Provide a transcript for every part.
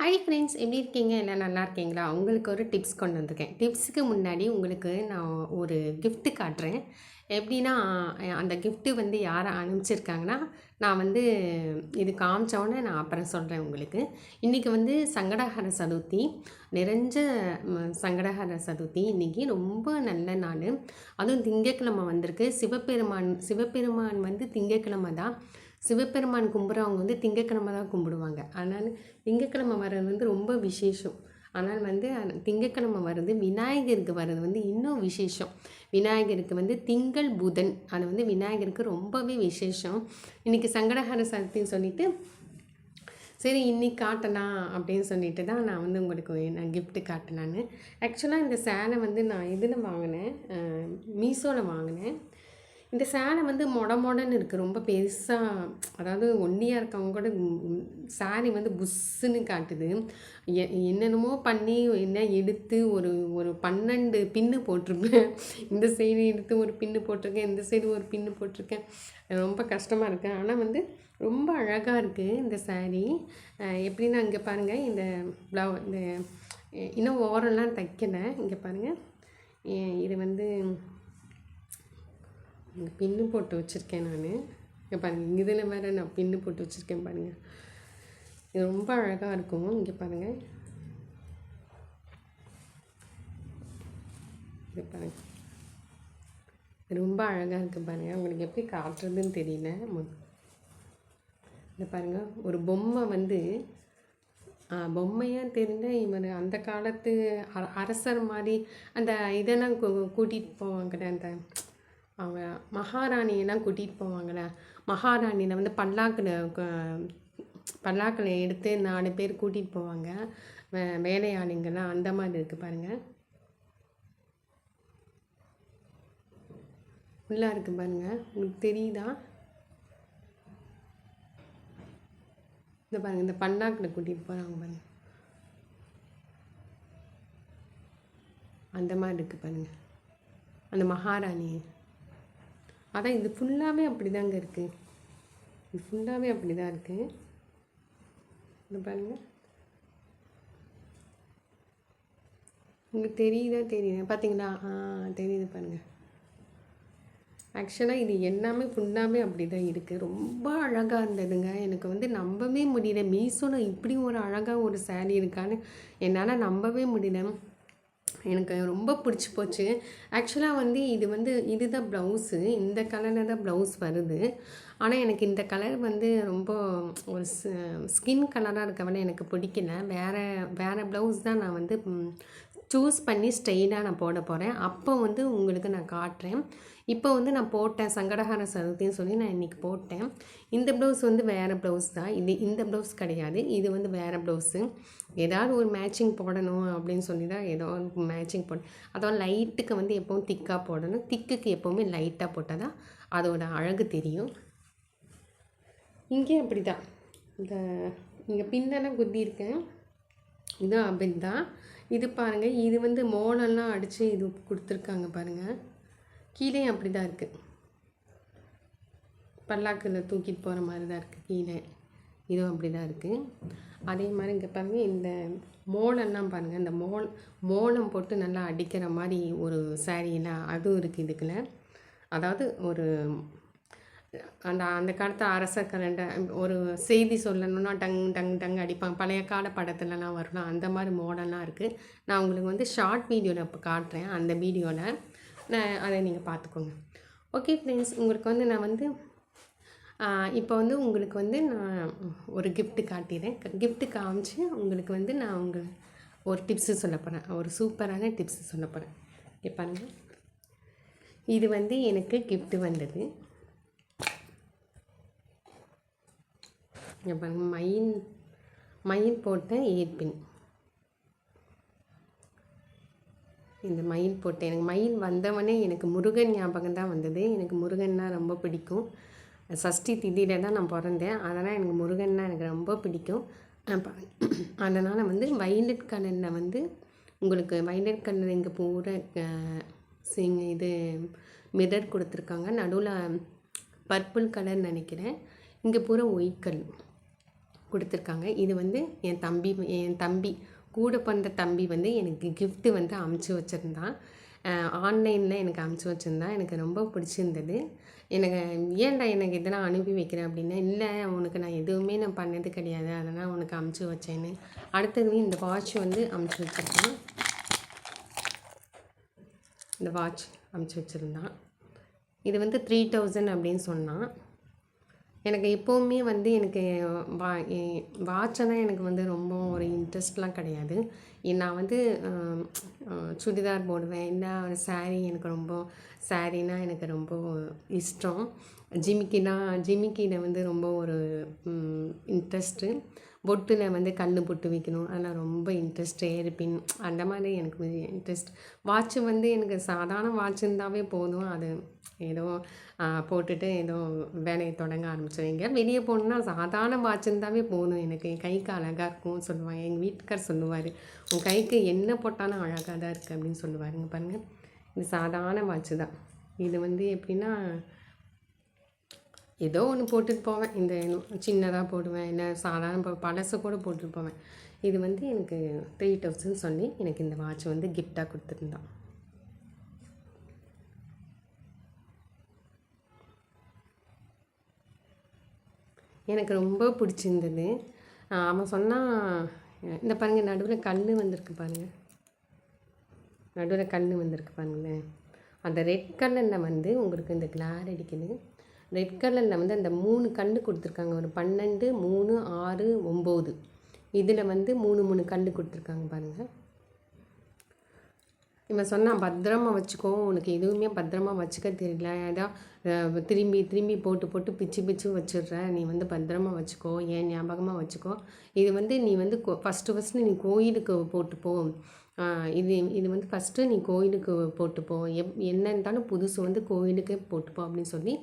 Hi friends எப்படி இருக்கீங்க? எல்லாம் நல்லா இருக்கீங்களா? உங்களுக்கு ஒரு டிப்ஸ் கொண்டு வந்திருக்கேன். டிப்ஸுக்கு முன்னாடி உங்களுக்கு நான் ஒரு கிஃப்ட்டு காட்டுறேன். எப்படின்னா அந்த கிஃப்ட்டு வந்து யாரை அனுப்பிச்சிருக்காங்கன்னா நான் வந்து இது காமிச்சோன்னே நான் அப்புறம் சொல்கிறேன் உங்களுக்கு. இன்றைக்கி வந்து சங்கடஹர சதுர்த்தி. நிறைஞ்ச சங்கடஹர சதுர்த்தி. இன்றைக்கி ரொம்ப நல்ல நாள். அதுவும் திங்கட்கிழமை வந்திருக்கு. சிவபெருமான் சிவபெருமான் வந்து திங்கட்கிழமை தான் சிவபெருமான் கும்பிட்றவங்க வந்து திங்கக்கிழமை தான் கும்பிடுவாங்க. ஆனால் திங்கக்கிழமை வர்றது வந்து ரொம்ப விசேஷம். ஆனால் வந்து திங்கக்கிழமை வர்றது விநாயகருக்கு வர்றது வந்து இன்னும் விசேஷம். விநாயகருக்கு வந்து திங்கள் புதன். அது வந்து விநாயகருக்கு ரொம்பவே விசேஷம். இன்றைக்கி சங்கடஹர சக்தின்னு சொல்லிட்டு சரி இன்னைக்கு காட்டலாம் அப்படின்னு சொல்லிட்டு தான் நான் வந்து உங்களுக்கு நான் கிஃப்ட்டு காட்டினான்னு ஆக்சுவலாக இந்த சேலை வந்து நான் இதில் வாங்கினேன்? மீஷோவில் வாங்கினேன். இந்த சேலை வந்து மொட மொடன்னு இருக்குது ரொம்ப பெருசாக அதாவது ஒல்லியாக இருக்கவங்க கூட சாரி வந்து புஷ்ஷுன்னு காட்டுது. எ- என்னென்னமோ பண்ணி என்ன எடுத்து ஒரு ஒரு பன்னெண்டு பின்னு போட்டிருப்பேன். இந்த சைடு எடுத்து ஒரு பின்னு போட்டிருக்கேன். இந்த சைடு ஒரு பின்னு போட்டிருக்கேன். ரொம்ப கஷ்டமாக இருக்குது ஆனால் வந்து ரொம்ப அழகாக இருக்குது இந்த saree. எப்படின்னா இங்கே பாருங்கள் இந்த ப்ளவு இந்த இன்னும் ஓரெல்லாம் தைக்கலை. இங்கே பாருங்கள் இது வந்து இங்கே பின்னு போட்டு வச்சுருக்கேன் நான். இங்கே பாருங்கள் இதில் வேறு நான் பின்னு போட்டு வச்சுருக்கேன் பாருங்கள் இது ரொம்ப அழகாக இருக்கும். இங்கே பாருங்கள் இங்கே பாருங்கள் ரொம்ப அழகாக இருக்குது பாருங்கள் உங்களுக்கு எப்படி காட்டுறதுன்னு தெரியல. மு இந்த பாருங்கள் ஒரு பொம்மை வந்து பொம்மையாக தெரிஞ்ச இவர் அந்த காலத்து அரசர் மாதிரி அந்த இதெல்லாம் கூட்டிகிட்டு போவாங்க அந்த அவங்க மகாராணியெல்லாம் கூட்டிகிட்டு போவாங்கள்ல மகாராணியில் வந்து பல்லாக்கில் பல்லாக்கில் எடுத்து நாலு பேர் கூட்டிகிட்டு போவாங்க. வே வேலையாளுங்கெல்லாம் அந்த மாதிரி இருக்குது பாருங்கள் ஃபுல்லாக இருக்குது பாருங்கள் உங்களுக்கு தெரியுதா? இந்த பாருங்கள் இந்த பன்னாக்கில் கூட்டிகிட்டு போகிறாங்க பாருங்கள் அந்த மாதிரி இருக்குது பாருங்கள் அந்த மகாராணி. அதான் இது ஃபுல்லாகவே அப்படி தாங்க இருக்குது இது ஃபுல்லாகவே அப்படி தான் இருக்குது இந்த பாருங்கள் உங்களுக்கு தெரியுதா தெரியுதா? பார்த்தீங்களா ஆ தெரியுது பாருங்கள் ஆக்சுவலாக இது எல்லாமே ஃபுல்லாகவே அப்படி தான் இருக்குது ரொம்ப அழகாக இருந்ததுங்க. எனக்கு வந்து நம்பவே முடியல. மீஷோவில் இப்படி ஒரு அழகாக ஒரு சேரீ இருக்கான்னு என்னால் நம்பவே முடியல. எனக்கு ரொம்ப பிடிச்சி போச்சு. ஆக்சுவலாக வந்து இது வந்து இதுதான் ப்ளவுஸு இந்த கலரில் தான் ப்ளவுஸ் வருது. ஆனால் எனக்கு இந்த கலர் வந்து ரொம்ப ஒரு ஸ்கின் கலராக இருக்கவரை எனக்கு பிடிக்கல. வேறு வேறு ப்ளவுஸ் தான் நான் வந்து சூஸ் பண்ணி ஸ்ட்ரெயினாக நான் போட போகிறேன் அப்போ வந்து உங்களுக்கு நான் காட்டுறேன். இப்போ வந்து நான் போட்டேன் சங்கடஹார சதுர்த்தின்னு சொல்லி நான் இன்றைக்கி போட்டேன். இந்த ப்ளவுஸ் வந்து வேறு ப்ளவுஸ் தான். இது இந்த ப்ளவுஸ் கிடையாது. இது வந்து வேறு ப்ளவுஸு ஏதாவது ஒரு மேட்சிங் போடணும் அப்படின்னு சொல்லி தான் ஏதோ ஒரு மேட்சிங் போட அதாவது லைட்டுக்கு வந்து எப்போவும் திக்காக போடணும். திக்குக்கு எப்போவுமே லைட்டாக போட்டால் தான் அதோட அழகு தெரியும். இங்கேயும் அப்படி தான் இந்த இங்கே பின்னெல்லாம் குத்தியிருக்கேன். இதுதான் அப்படி தான் இது பாருங்கள் இது வந்து மோனெல்லாம் அடித்து இது கொடுத்துருக்காங்க பாருங்கள் கீழேயும் அப்படி தான் இருக்குது பல்லாக்கில் தூக்கிட்டு போகிற மாதிரி தான் இருக்குது கீழே இதுவும் அப்படி தான் இருக்குது அதே மாதிரி இங்கே பாருங்கள் இந்த மோளம்லாம் பாருங்கள் இந்த மோல் மோளம் போட்டு நல்லா அடிக்கிற மாதிரி ஒரு சாரீலாம் அதுவும் இருக்குது இதுக்குள்ள. அதாவது ஒரு அந்த அந்த காலத்து அரச கரண்ட ஒரு செய்தி சொல்லணும்னா டங் டங் டங் அடிப்பாங்க. பழைய கால படத்துலலாம் வரலாம் அந்த மாதிரி மோடெல்லாம் இருக்குது நான் உங்களுக்கு வந்து ஷார்ட் வீடியோவில் இப்போ காட்டுறேன். அந்த வீடியோவில் நான் அதை நீங்கள் பார்த்துக்கோங்க ஓகே ஃப்ரெண்ட்ஸ் உங்களுக்கு வந்து நான் வந்து இப்போ வந்து உங்களுக்கு வந்து நான் ஒரு கிஃப்ட்டு காட்டிடுறேன் கிஃப்ட்டு காமிச்சு உங்களுக்கு வந்து நான் உங்கள் ஒரு டிப்ஸு சொல்ல போகிறேன் ஒரு சூப்பரான டிப்ஸு சொல்ல போகிறேன் இங்கே பாருங்கள் இது வந்து எனக்கு கிஃப்ட்டு வந்தது. இங்கே பாருங்க மயின் மயில் போட்ட ஏற்பின் இந்த மயில் போட்டேன். எனக்கு மயில் வந்தவனே எனக்கு முருகன் ஞாபகம் தான் வந்தது. எனக்கு முருகன்னா ரொம்ப பிடிக்கும். சஷ்டி திதியில தான் நான் பிறந்தேன். அதனால் எனக்கு முருகன்னா எனக்கு ரொம்ப பிடிக்கும். அதனால் வந்து வைலட் கலரில் வந்து உங்களுக்கு வைலட் கலர் இங்கே பூரா சிங் இது மிரர் கொடுத்துருக்காங்க. நடுவில் பர்பிள் கலர் நினைக்கிறேன். இங்கே பூரா ஒயிட் கல் கொடுத்துருக்காங்க. இது வந்து என் தம்பி என் தம்பி கூட பிறந்த தம்பி வந்து எனக்கு கிஃப்ட்டு வந்து அமுச்சு வச்சுருந்தான். ஆன்லைனில் எனக்கு அமுச்சு வச்சுருந்தான். எனக்கு ரொம்ப பிடிச்சிருந்தது. எனக்கு ஏன்டா எனக்கு இதெல்லாம் அனுப்பி வைக்கிறேன் அப்படின்னா இல்லை உனக்கு நான் எதுவுமே நான் பண்ணது கிடையாது. அதெல்லாம் உனக்கு அமுச்சு வச்சேன்னு. அடுத்தது இந்த வாட்ச் வந்து அமுச்சு வச்சுருந்தான். இந்த வாட்ச் அமுச்சு வச்சுருந்தான். இது வந்து த்ரீ தௌசண்ட் அப்படின்னு சொன்னான். எனக்கு எப்போவுமே வந்து எனக்கு வா வாட்சனா எனக்கு வந்து ரொம்ப ஒரு இன்ட்ரெஸ்ட்லாம் கிடையாது. நான் வந்து சுடிதார் போடுவேன். இல்லை ஒரு saree எனக்கு ரொம்ப சாரீனா எனக்கு ரொம்ப இஷ்டம். ஜிமிக்கினா ஜிமிக்கியில் வந்து ரொம்ப ஒரு இன்ட்ரெஸ்ட்டு பொட்டில் வந்து கல் பொட்டு வைக்கணும். அதெல்லாம் ரொம்ப இன்ட்ரெஸ்ட் ஏர்பின் அந்த மாதிரி எனக்கு இன்ட்ரெஸ்ட் வாட்ச்சு வந்து எனக்கு சாதாரண வாட்ச் இருந்தாவே போதும். அது ஏதோ போட்டுட்டு ஏதோ வேலையை தொடங்க ஆரம்பிச்சிடுவீங்க வெளியே போகணுன்னா சாதாரண வாட்ச் இருந்தாவே போதும். எனக்கு என் கைக்கு அழகாக இருக்கும் சொல்லுவாங்க. எங்கள் வீட்டுக்கார் சொல்லுவார். உன் கைக்கு என்ன போட்டாலும் அழகாக தான் இருக்குது அப்படின்னு சொல்லுவாருங்க பாருங்கள் இது சாதாரண வாட்ச்சு தான். இது வந்து எப்படின்னா ஏதோ ஒன்று போட்டுட்டு போவேன். இந்த சின்னதாக போடுவேன். இல்லை சாதாரண பழசு கூட போட்டுட்டு போவேன். இது வந்து எனக்கு த்ரீ தௌசண்ட் சொல்லி எனக்கு இந்த வாட்ச் வந்து கிஃப்டாக கொடுத்துருந்தான். எனக்கு ரொம்ப பிடிச்சிருந்தது. அவன் சொன்னான் இந்த பாருங்கள் நடுவில் கல் வந்திருக்கு பாருங்கள் நடுவில் கல் வந்திருக்கு பாருங்களேன். அந்த ரெட் கலரில் வந்து உங்களுக்கு இந்த கிளார் அடிக்குது. ரெட் கலரில் வந்து அந்த மூணு கல் கொடுத்துருக்காங்க. ஒரு பன்னெண்டு மூணு ஆறு ஒம்பது. இதில் வந்து மூணு மூணு கல் கொடுத்துருக்காங்க பாருங்கள் இவன் சொன்னான் பத்திரமா வச்சுக்கோ. உனக்கு எதுவுமே பத்திரமா வச்சுக்க தெரியல. ஏதாவது திரும்பி திரும்பி போட்டு போட்டு பிச்சு பிச்சு வச்சிடுற. நீ வந்து பத்திரமா வச்சுக்கோ. ஏன் ஞாபகமாக வச்சுக்கோ. இது வந்து நீ வந்து ஃபஸ்ட்டு ஃபஸ்ட்டு நீ கோயிலுக்கு போட்டு போ. இது இது வந்து ஃபஸ்ட்டு நீ கோயிலுக்கு போட்டு போ. எப் என்ன இருந்தாலும் புதுசு வந்து கோயிலுக்கே போட்டுப்போம் அப்படின்னு சொல்லி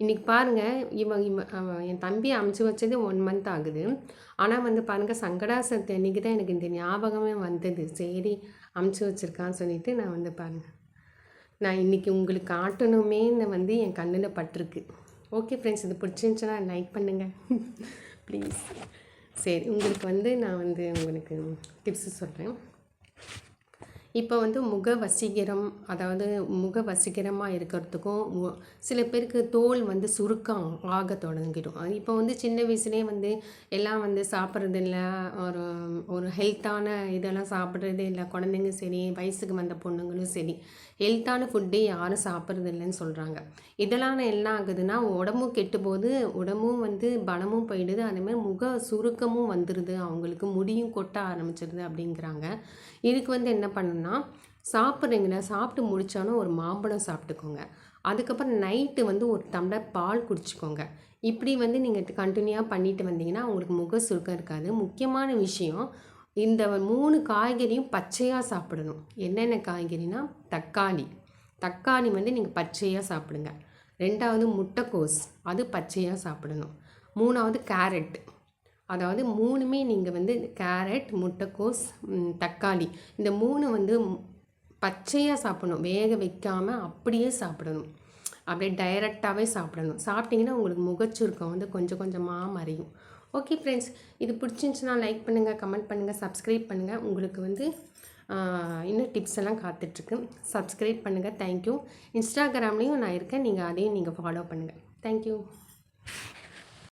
இன்றைக்கி பாருங்கள் இவன் இவன் என் தம்பி அமுச்சு வச்சது ஒன் மந்த் ஆகுது. ஆனால் வந்து பாருங்கள் சங்கடாசத்தை அன்றைக்கி தான் எனக்கு இந்த ஞாபகமே வந்தது. சரி அமுச்சு வச்சுருக்கான்னு சொல்லிவிட்டு நான் வந்து பாருங்கள் நான் இன்றைக்கி உங்களுக்கு காட்டணுமேன்னு வந்து என் கண்ணில் பட்டிருக்கு. ஓகே ஃப்ரெண்ட்ஸ் இது பிடிச்சிருந்துச்சுன்னா லைக் பண்ணுங்கள் ப்ளீஸ் சரி உங்களுக்கு வந்து நான் வந்து உங்களுக்கு டிப்ஸு சொல்கிறேன் இப்போ வந்து முக வசீகரம் அதாவது முக வசீகரமாக இருக்கிறதுக்கும் சில பேருக்கு தோல் வந்து சுருக்கம் ஆக தொடங்கிடும். இப்போ வந்து சின்ன வயசுலேயே வந்து எல்லாம் வந்து சாப்பிட்றது இல்லை ஒரு ஒரு ஹெல்த்தான இதெல்லாம் சாப்பிட்றதே இல்லை குழந்தைங்க சரி வயசுக்கு வந்த பொண்ணுங்களும் சரி ஹெல்த்தான ஃபுட்டே யாரும் சாப்பிட்றது இல்லைன்னு சொல்கிறாங்க இதெல்லாம் என்ன ஆகுதுன்னா உடம்பும் கெட்டு போது உடம்பும் வந்து பலமும் போயிடுது அதேமாதிரி முக சுருக்கமும் வந்துடுது அவங்களுக்கு முடியும் கொட்ட ஆரம்பிச்சிடுது அப்படிங்கிறாங்க. இதுக்கு வந்து என்ன பண்ணணும் என்னென்னா சாப்பிட்றீங்களா சாப்பிட்டு முடித்தாலும் ஒரு மாம்பழம் சாப்பிட்டுக்கோங்க. அதுக்கப்புறம் நைட்டு வந்து ஒரு டம்ளர் பால் குடிச்சுக்கோங்க. இப்படி வந்து நீங்கள் கண்டினியூவாக பண்ணிட்டு வந்தீங்கன்னா உங்களுக்கு முக சுருக்கம் இருக்காது. முக்கியமான விஷயம் இந்த மூணு காய்கறியும் பச்சையாக சாப்பிடணும். என்னென்ன காய்கறினா தக்காளி. தக்காளி வந்து நீங்கள் பச்சையாக சாப்பிடுங்க. ரெண்டாவது முட்டைக்கோஸ் அது பச்சையாக சாப்பிடணும். மூணாவது கேரட் அதாவது மூணுமே நீங்கள் வந்து கேரட் முட்டைக்கோஸ் தக்காளி. இந்த மூணு வந்து பச்சையாக சாப்பிடணும். வேக வைக்காமல் அப்படியே சாப்பிடணும். அப்படியே டைரெக்டாகவே சாப்பிடணும். சாப்பிட்டிங்கன்னா உங்களுக்கு முகச்சுருக்கம் வந்து கொஞ்சம் கொஞ்சமாக மறையும். ஓகே ஃப்ரெண்ட்ஸ் இது பிடிச்சிருந்துச்சுன்னா லைக் பண்ணுங்கள் கமெண்ட் பண்ணுங்கள் சப்ஸ்கிரைப் பண்ணுங்கள் உங்களுக்கு வந்து இன்னும் டிப்ஸ் எல்லாம் காத்துட்ருக்கு. சப்ஸ்கிரைப் பண்ணுங்கள் தேங்க்யூ. இன்ஸ்டாகிராம்லேயும் நான் இருக்கேன். நீங்கள் அதையும் நீங்கள் ஃபாலோ பண்ணுங்கள் தேங்க்யூ.